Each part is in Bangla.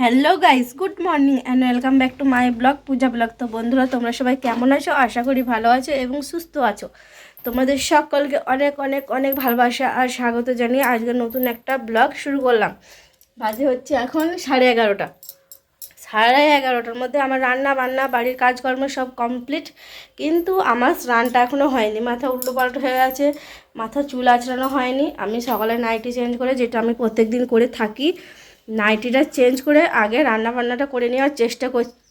Hello guys, good morning and welcome back to my blog Puja blog তো বন্ধুরা, তোমরা সবাই কেমন আছো? আশা করি ভালো আছো এবং সুস্থ আছো। তোমাদের সকলকে অনেক অনেক অনেক ভালোবাসা আর স্বাগত জানিয়ে আজকে নতুন একটা ব্লগ শুরু করলাম। বাজে হচ্ছে এখন সাড়ে এগারোটা। সাড়ে এগারোটার মধ্যে আমার রান্না বান্না, বাড়ির কাজকর্ম সব কমপ্লিট কিন্তু আমার স্নানটা এখনও হয়নি। মাথা উল্টো পাল্টো হয়ে গেছে, মাথা চুল আঁচড়ানো হয়নি। আমি সকালে নাইটি চেঞ্জ করে, যেটা আমি প্রত্যেক দিন করে থাকি নাইটিটা চেঞ্জ করে আগে রান্না বান্নাটা করে নেওয়ার চেষ্টা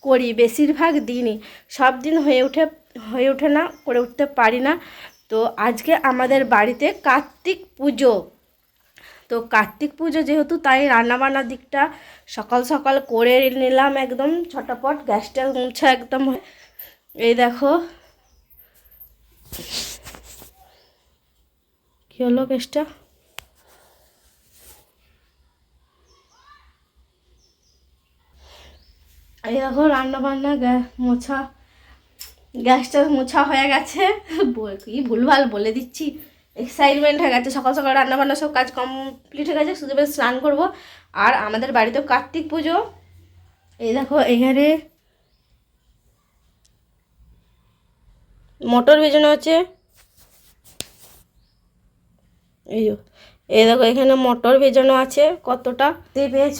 করি বেশিরভাগ দিনই। সব দিন হয়ে ওঠে হয়ে ওঠে না, করে উঠতে পারি না। তো আজকে আমাদের বাড়িতে কার্তিক পুজো। তো কার্তিক পুজো যেহেতু, তাই রান্নাবান্নার দিকটা সকাল সকাল করে নিলাম একদম ছটাপট। গ্যাসটা মুছা একদম। এই দেখো। কী হলো গ্যাসটা দেখো রান্না বান্না মোছা। গ্যাসটা মোছা হয়ে গেছে। কি ভুলভাল বলে দিচ্ছি। এক্সাইটমেন্ট হয়ে গেছে। সকাল সকাল রান্না বান্না সব কাজ কমপ্লিট হয়ে গেছে। শুধু বেশ স্নান করব। আর আমাদের বাড়িতেও কার্তিক পুজো। এই দেখো, এখানে মোটর ভেজানো আছে। এই এই দেখো, এখানে মোটর ভেজানো আছে। কতটা? পেয়েছ?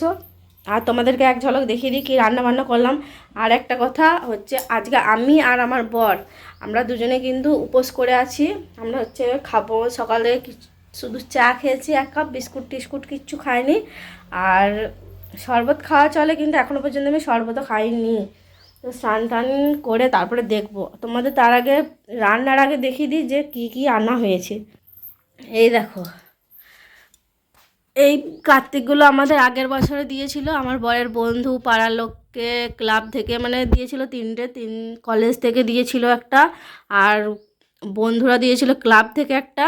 আর তোমাদেরকে এক ঝলক দেখিয়ে দিই কি রান্না বান্না করলাম। আর একটা কথা হচ্ছে, আজকে আমি আর আমার বর, আমরা দুজনে কিন্তু উপোস করে আছি। আমরা হচ্ছে খাব, সকালে শুধু চা খেয়েছি, এক কাপ বিস্কুট টিস্কুট কিচ্ছু খাইনি। আর শরবত খাওয়া চলে, কিন্তু এখনও পর্যন্ত আমি শরবতও খাইনি। তো স্নান টান করে তারপরে দেখব। তোমাদের তার আগে, রান্নার আগে দেখিয়ে দিই যে কি কি আনা হয়েছে। এই দেখো। এই কার্তিকগুলো আমাদের আগের বছরে দিয়েছিল। আমার বরের বন্ধু, পাড়ার লোককে ক্লাব থেকে মানে দিয়েছিল তিনটে, তিন কলেজ থেকে দিয়েছিল একটা। আর বন্ধুরা দিয়েছিল ক্লাব থেকে একটা।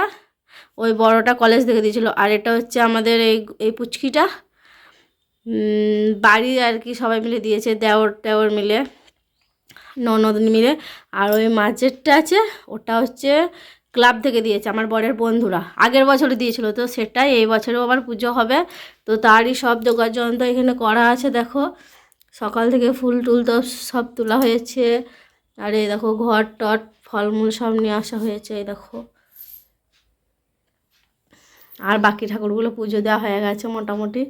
ওই বড়টা কলেজ থেকে দিয়েছিল। আর এটা হচ্ছে আমাদের এই এই পুচকিটা। বাড়ি আর কি সবাই মিলে দিয়েছে, দেওর, টেওর মিলে, ননদ মিলে। আর ওই মাঝেরটা আছে, ওটা হচ্ছে ক্লাব থেকে দিয়েছে, আমার বরের বন্ধুরা। আগের বছরে দিয়েছিল, তো সেটাই এই বছরেও আবার পুজো হবে। তো তারই সব যোগাযোগ যন্ত্র এখানে করা আছে, দেখো। সকাল থেকে ফুল টুল তো সব তোলা হয়েছে। আর এই দেখো, ঘর টট, ফলমূল সব নিয়ে আসা হয়েছে, এই দেখো। আর বাকি ঠাকুরগুলো পুজো দেওয়া হয়ে গেছে মোটামুটি।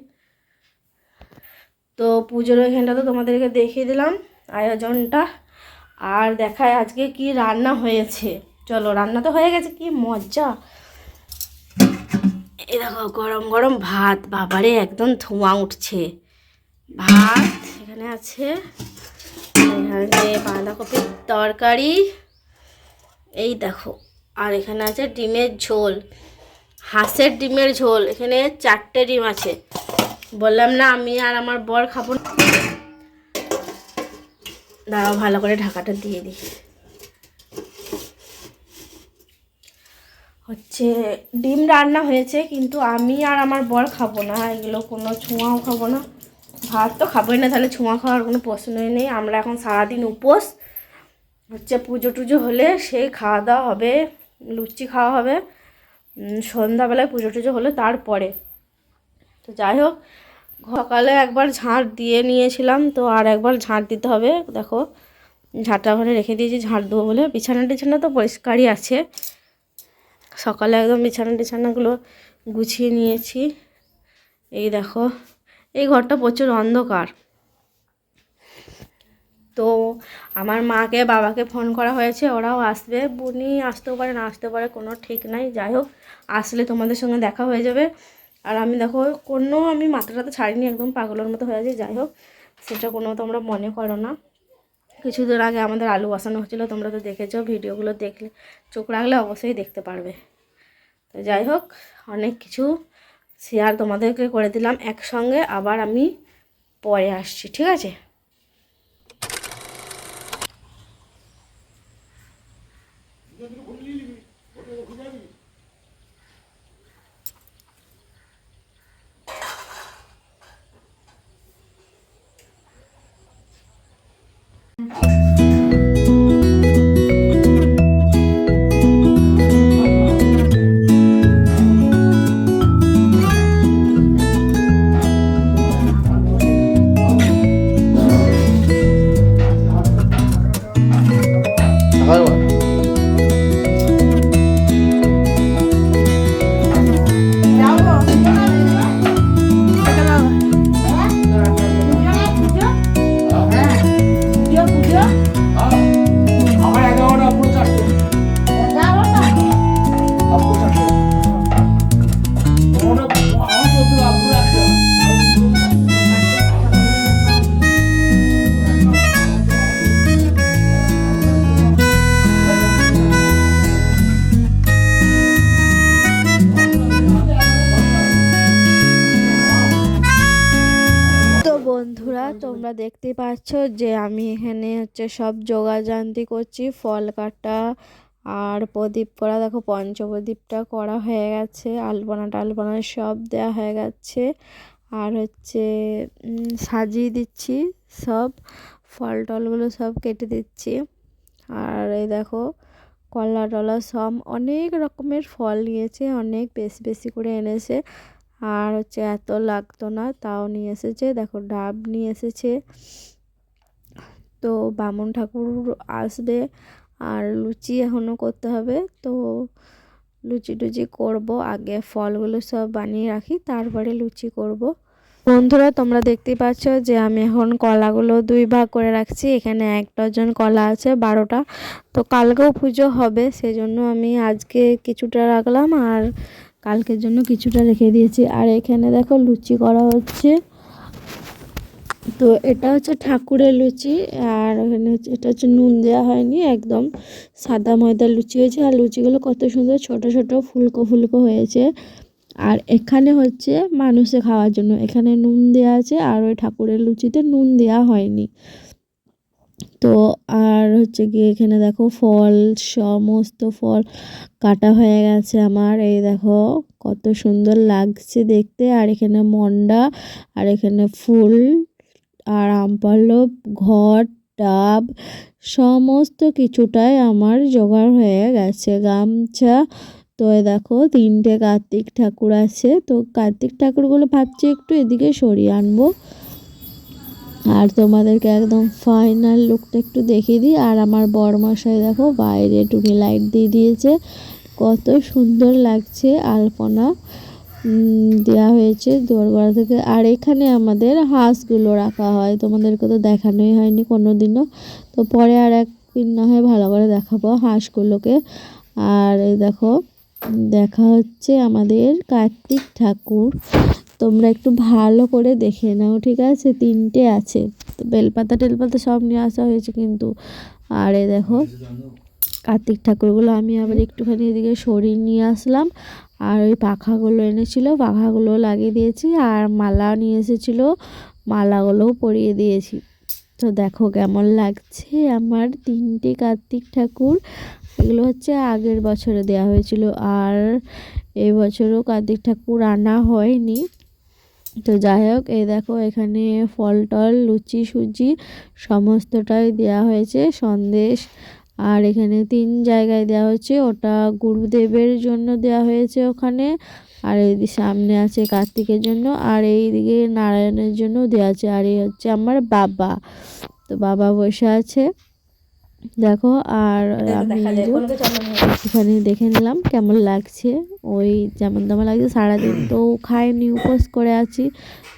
তো পুজোর ওইখানটা তো তোমাদেরকে দেখিয়ে দিলাম আয়োজনটা। আর দেখায় আজকে কি রান্না হয়েছে। চলো, রান্না তো হয়ে গেছে, কি মজা। এই দেখো, গরম গরম ভাত, বাবারে, একদম ধোঁয়া উঠছে। ভাত এখানে আছে, এখানে বাঁধাকপির তরকারি, এই দেখো, আর এখানে আছে ডিমের ঝোল, হাঁসের ডিমের ঝোল, এখানে চারটে ডিম আছে। বললাম না, আমি আর আমার বর খাব না। দাঁড়াও, ভালো করে ঢাকাটা দিয়ে দিই। হচ্ছে ডিম রান্না হয়েছে, কিন্তু আমি আর আমার বর খাব না, এগুলো কোনো ছোঁয়াও খাব না। ভাত তো খাবোই না, তাহলে ছোঁয়া খাওয়ার কোনো প্রশ্নই নেই। আমরা এখন সারাদিন উপোস, হচ্ছে পুজো টুজো হলে সেই খাওয়া দাওয়া হবে, লুচি খাওয়া হবে সন্ধ্যাবেলায় পুজো টুজো হলে তারপরে। তো যাই হোক, সকালে একবার ঝাঁট দিয়ে নিয়েছিলাম, তো আর একবার ঝাঁট দিতে হবে। দেখো, ঝাঁটটা ওখানে রেখে দিয়েছি, ঝাঁট দেবো বলে। বিছানা টিছানা তো পরিষ্কারই আছে। সকালে একদম বিছানা টিছানাগুলো গুছিয়ে নিয়েছি। এই দেখো, এই ঘরটা প্রচুর অন্ধকার। তো আমার মাকে, বাবাকে ফোন করা হয়েছে, ওরাও আসবে। বুনি আসতেও পারে, না আসতে পারে, কোনো ঠিক নাই। যাই হোক, আসলে তোমাদের সঙ্গে দেখা হয়ে যাবে। আর আমি দেখো, কোনো আমি মাথাটা তো ছাড়িনি, একদম পাগলের মতো হয়ে আছে। যাই হোক, সেটা কোনো তোমরা মনে করো না। কিছুদিন আগে আমাদের আলু বসানো হচ্ছিল তোমরা তো দেখেছ, ভিডিওগুলো দেখলে, চোখ রাখলে অবশ্যই দেখতে পারবে তো যাই হোক, অনেক কিছু শেয়ার তোমাদেরকে করে দিলাম, একসঙ্গে আবার আমি পরে আসছি, ঠিক আছে দেখতে পাচ্ছ যে আমি এখানে হচ্ছে সব যোগাযান্তি করছি, ফল কাটা আর প্রদীপ করা। দেখো পঞ্চপ্রদীপটা করা হয়ে গেছে, আলপনা টালপনা সব দেওয়া হয়ে গেছে। আর হচ্ছে সাজিয়ে দিচ্ছি সব, ফল টলগুলো সব কেটে দিচ্ছি। আর এই দেখো, কলা টলা সব অনেক রকমের ফল নিয়েছে অনেক বেশি বেশি করে এনেছে। আর হচ্ছে এত লাগতো না, তাও নিয়ে এসেছে। দেখো, ডাব নিয়ে এসেছে। তো বামুন ঠাকুর আসবে আর লুচি এখনও করতে হবে। তো লুচি টুচি করব, আগে ফলগুলো সব বানিয়ে রাখি, তারপরে লুচি করব। বন্ধুরা, তোমরা দেখতেই পাচ্ছ যে আমি এখন কলাগুলো দুই ভাগ করে রাখছি। এখানে এক ডজন কলা আছে, বারোটা। তো কালকেও পুজো হবে, সেজন্য আমি আজকে কিছুটা রাখলাম। আর কালকের জন্য কিছুটা রেখে দিয়েছি। আর এখানে দেখো লুচি করা হচ্ছে। তো এটা হচ্ছে ঠাকুরের লুচি, আর এখানে হচ্ছে এটা হচ্ছে নুন দেওয়া হয়নি, একদম সাদা ময়দার লুচি হয়েছে। আর লুচিগুলো কত সুন্দর, ছোট ছোট ফুলকো ফুলকো হয়েছে। আর এখানে হচ্ছে মানুষে খাওয়ার জন্য। এখানে নুন দেওয়া আছে, আর ওই ঠাকুরের লুচিতে নুন দেওয়া হয়নি। তো আর হচ্ছে গিয়ে এখানে দেখো ফল, সমস্ত ফল কাটা হয়ে গেছে আমার। এই দেখো কত সুন্দর লাগছে দেখতে। আর এখানে মন্ডা, আর এখানে ফুল, আর আমপাল্লব ঘট ডাব, সমস্ত কিছুটাই আমার জোগাড় হয়ে গেছে। গামছা, তো দেখো তিনটে কার্তিক ঠাকুর আছে। তো কার্তিক ঠাকুরগুলো ভাবছি একটু এদিকে সরিয়ে আনব। আর তোমাদেরকে একদম ফাইনাল লুকটা একটু দেখিয়ে দিই। আর আমার বরমশাই দেখো, বাইরে টুনি লাইট দিয়ে দিয়েছে। কত সুন্দর লাগছে আলপনা। দেওয়া হয়েছে দোরগোড়া থেকে। আর এখানে আমাদের হাঁসগুলো রাখা হয়। তোমাদেরকে তো দেখানোই হয়নি কোনো দিনও তো পরে আর একদিন না হয় ভালো করে দেখাবো হাঁসগুলোকে। আর এই দেখো, দেখা হচ্ছে আমাদের কার্তিক ঠাকুর। তোমরা একটু ভালো করে দেখে নাও, ঠিক আছে? তিনটে আছে। তো বেলপাতা টেলপাতা সব নিয়ে আসা হয়েছে কিন্তু। আর দেখো, কার্তিক ঠাকুরগুলো আমি আবার একটুখানি এদিকে সরিয়ে নিয়ে আসলাম। আর ওই পাখাগুলো এনেছিল, পাখাগুলো লাগিয়ে দিয়েছি। আর মালা নিয়ে এসেছিল, মালাগুলোও পরিয়ে দিয়েছি। তো দেখো কেমন লাগছে আমার তিনটে কার্তিক ঠাকুর। এগুলো হচ্ছে আগের বছরে দেওয়া হয়েছিল। আর এই বছরও কার্তিক ঠাকুর আনা হয়নি। তো যাই হোক, এই দেখো এখানে ফল, টল, লুচি, সুজি সমস্তটাই দেওয়া হয়েছে, সন্দেশ। আর এখানে তিন জায়গায় দেওয়া হয়েছে ওটা গুরুদেবের জন্য দেওয়া হয়েছে ওখানে। আর এই সামনে আছে কার্তিকের জন্য, আর এই দিকে নারায়ণের জন্য দেওয়া আছে। আর এই হচ্ছে আমার বাবা। তো বাবা বসে আছে। দেখো আর আমি এখানে দেখে নিলাম কেমন লাগছে। ওই যেমন তেমন লাগছে সারাদিন তো খাইনি উপোস করে আছি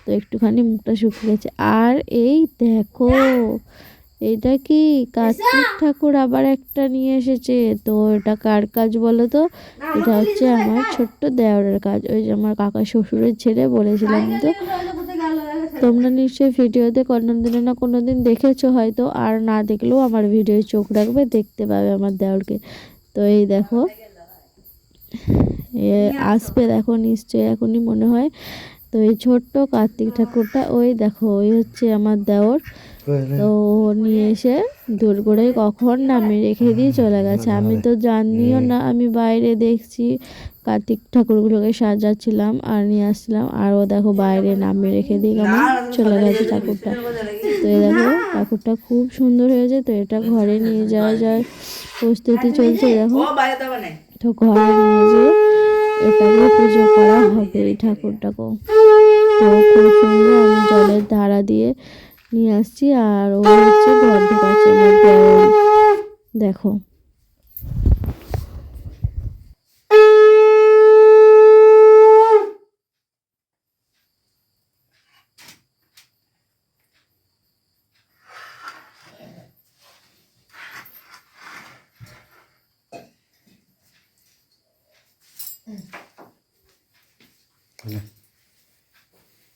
তো একটুখানি মুখটা শুকিয়ে গেছে। আর এই দেখো এটা কি কার্তিক ঠাকুর আবার একটা নিয়ে এসেছে? তো এটা কার কাজ বলো তো? এটা হচ্ছে আমার ছোট্ট দেওরের কাজ। ওই যে আমার কাকা শ্বশুরের ছেলে বলেছিলাম তো। তোমরা নিশ্চয়ই ভিডিওতে দিন না কোনো দিন দেখেছ, হয়তো আর না দেখলেও আমার ভিডিও চোখ রাখবে, দেখতে পাবে আমার দেওরকে তো এই দেখো, এ আসবে দেখো নিশ্চয়ই এখনই মনে হয়। তো এই ছোট্ট কার্তিক ঠাকুরটা, ওই দেখো, ওই হচ্ছে আমার দেওর তো ও নিয়ে এসে দূর করে কখন নামে রেখে দিয়ে চলে গেছে। আমি তো জানিও না আমি বাইরে দেখছি কার্তিক ঠাকুরগুলোকে সাজাচ্ছিলাম আর নিয়ে আসছিলাম। আর ও দেখো বাইরে নামে রেখে দিয়ে কেমন চলে গেছে ঠাকুরটা। তো এই দেখো ঠাকুরটা খুব সুন্দর হয়েছে তো এটা ঘরে নিয়ে যাওয়া যায়। প্রস্তুতি চলছে দেখো। তো ঘরে নিয়ে যেয়ে এটাকে পুজো করা হবে এই ঠাকুরটাকেও। তো খুব সুন্দর আমি জলের ধারা দিয়ে নিয়ে আসছি আর ও হচ্ছে ঘর ঢোকাচ্ছে আমার দেখো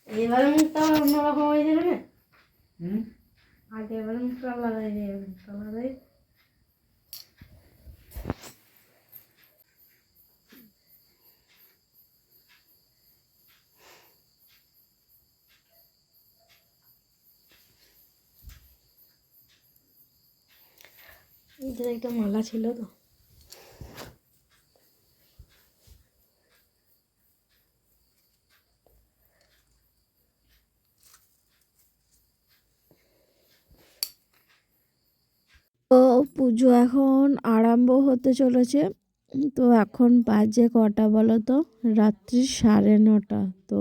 এবারে মুখটা অন্যরকম হয়ে যাবে না আগে এবারে মুখটা আলাদা হয়ে যাবে মুখটা আলাদা হয়ে এদের একটা মালা ছিল তো। তো পুজো এখন আরম্ভ হতে চলেছে। তো এখন বাজে কটা বলো তো রাত্রি সাড়ে নটা। তো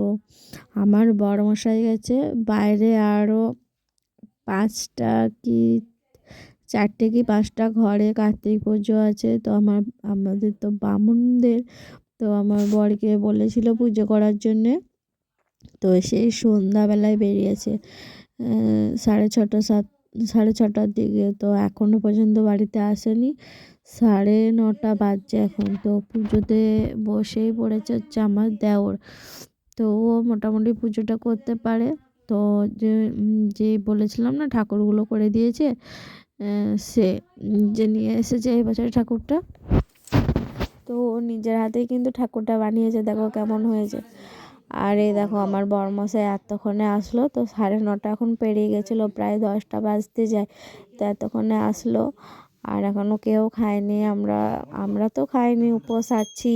আমার বড় মশাই গেছে। বাইরে আরও পাঁচটা কি চারটে কি পাঁচটা ঘরে কার্তিক পুজো আছে, তো আমার, আমাদের তো বামুনদের, তো আমার বরকে বলেছিল পুজো করার জন্যে। তো সেই সন্ধ্যাবেলায় বেরিয়েছে সাড়ে ছটা সাত, সাড়ে ছটার দিকে, তো এখনও পর্যন্ত বাড়িতে আসেনি। সাড়ে নটা বাজছে এখন, তো পুজোতে বসেই পড়েছে হচ্ছে আমার দেওর। তো ও মোটামুটি পুজোটা করতে পারে, তো যে যে বলেছিলাম না ঠাকুরগুলো করে দিয়েছে সে যে নিয়ে এসেছে এই বছরের ঠাকুরটা। তো নিজের হাতেই কিন্তু ঠাকুরটা বানিয়েছে, দেখো কেমন হয়েছে। আর এই দেখো আমার বরমশাই এতক্ষণে আসলো, তো সাড়ে নটা এখন পেরিয়ে গেছিল, প্রায় দশটা বাজতে যায়, তো এতক্ষণে আসলো। আর এখনও কেউ খায়নি, আমরা আমরা তো খাইনি, উপোস আছি।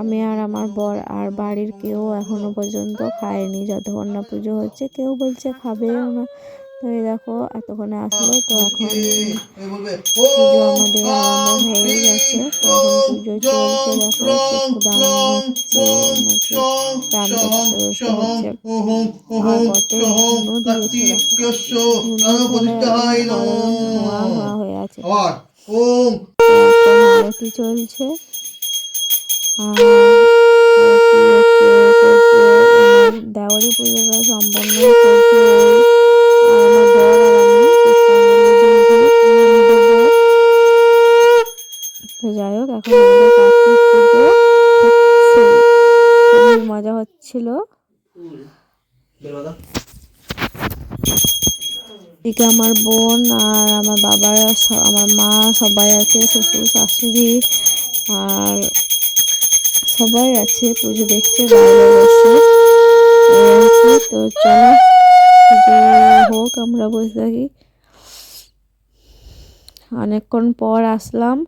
আমি আর আমার বর আর বাড়ির কেউ এখনও পর্যন্ত খায়নি যতক্ষণ না পুজো হচ্ছে, কেউ বলছে খাবেও না। তো এই দেখো এতক্ষণে আসলো তো এখন পুজো আমাদের আরম্ভ হয়ে গেছে তো এখন পুজো চলছে দেখো হয়ে আছে আরতি চলছে দেওয়ারি পুজোটা সম্পন্ন করছে ওই আর আমার বর আর আমি পুষ্পাঞ্জলি দিয়ে দেবো তো যাই হোক মজা হচ্ছিল। এদিকে আমার বোন আর আমার বাবারা আমার মা সবাই আছে, শ্বশুর, শাশুড়ি আর সবাই আছে। পুজো দেখছে তো চলো হোক, আমরা বসে থাকি। অনেকক্ষণ পর আসলাম।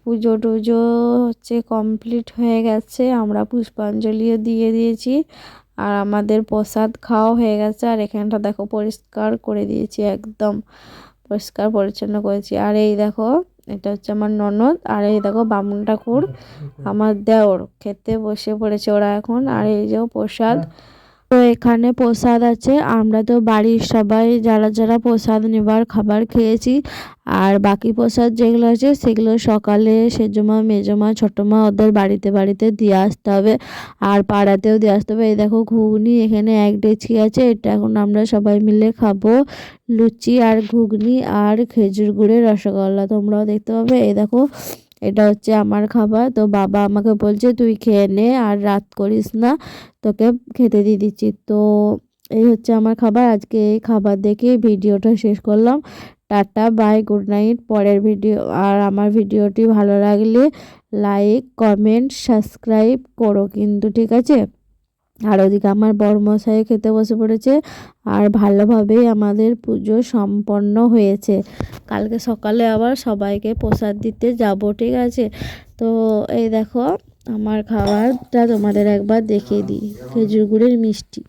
পুজো টুজো হচ্ছে কমপ্লিট হয়ে গেছে। আমরা পুষ্পাঞ্জলিও দিয়ে দিয়েছি। আর আমাদের প্রসাদ খাওয়া হয়ে গেছে। আর এখানটা দেখো পরিষ্কার করে দিয়েছি একদম পরিষ্কার পরিচ্ছন্ন করেছি। আর এই দেখো এটা হচ্ছে আমার ননদ। আর এই দেখো বামুন ঠাকুর। আমার দেওর। খেতে বসে পড়েছে ওরা এখন। আর এই যে প্রসাদ তো এখানে প্রসাদ আছে। আমরা তো বাড়ির সবাই যারা যারা প্রসাদ নেবার খাবার খেয়েছি, আর বাকি প্রসাদ যেগুলো আছে সেগুলো সকালে সেজমা, মেজমা, ছোটমা ওদের বাড়িতে বাড়িতে দিয়ে আসতে হবে, আর পাড়াতেও দিয়ে আসতে হবে। এই দেখো ঘুগনি এখানে এক ডেচকি আছে, এটা এখন আমরা সবাই মিলে খাব। লুচি আর ঘুগনি আর খেজুর গুড়ের রসগোল্লা তোমরাও দেখতে পাবে। এই দেখো এটা হচ্ছে আমার খাবার। তো বাবা আমাকে বলছে, তুই খেয়ে নে আর রাত করিস না, তোকে খেতে দিয়ে দিচ্ছি। তো এই হচ্ছে আমার খাবার। আজকে এই খাবার দেখে ভিডিওটা শেষ করলাম। Tata, bye, good night. পরের ভিডিও, আর আমার ভিডিওটি ভালো লাগলে লাইক, কমেন্ট, সাবস্ক্রাইব করো কিন্তু, ঠিক আছে? আর ওদিকে আমার বড়মশাই খেতে বসে পড়েছে আর ভালোভাবেই আমাদের পুজো সম্পন্ন হয়েছে। কালকে সকালে আবার সবাইকে প্রসাদ দিতে যাব, ঠিক আছে? তো এই দেখো, আমার খাবারটা তোমাদের একবার দেখিয়ে দিই, খেজুর গুড়ের মিষ্টি।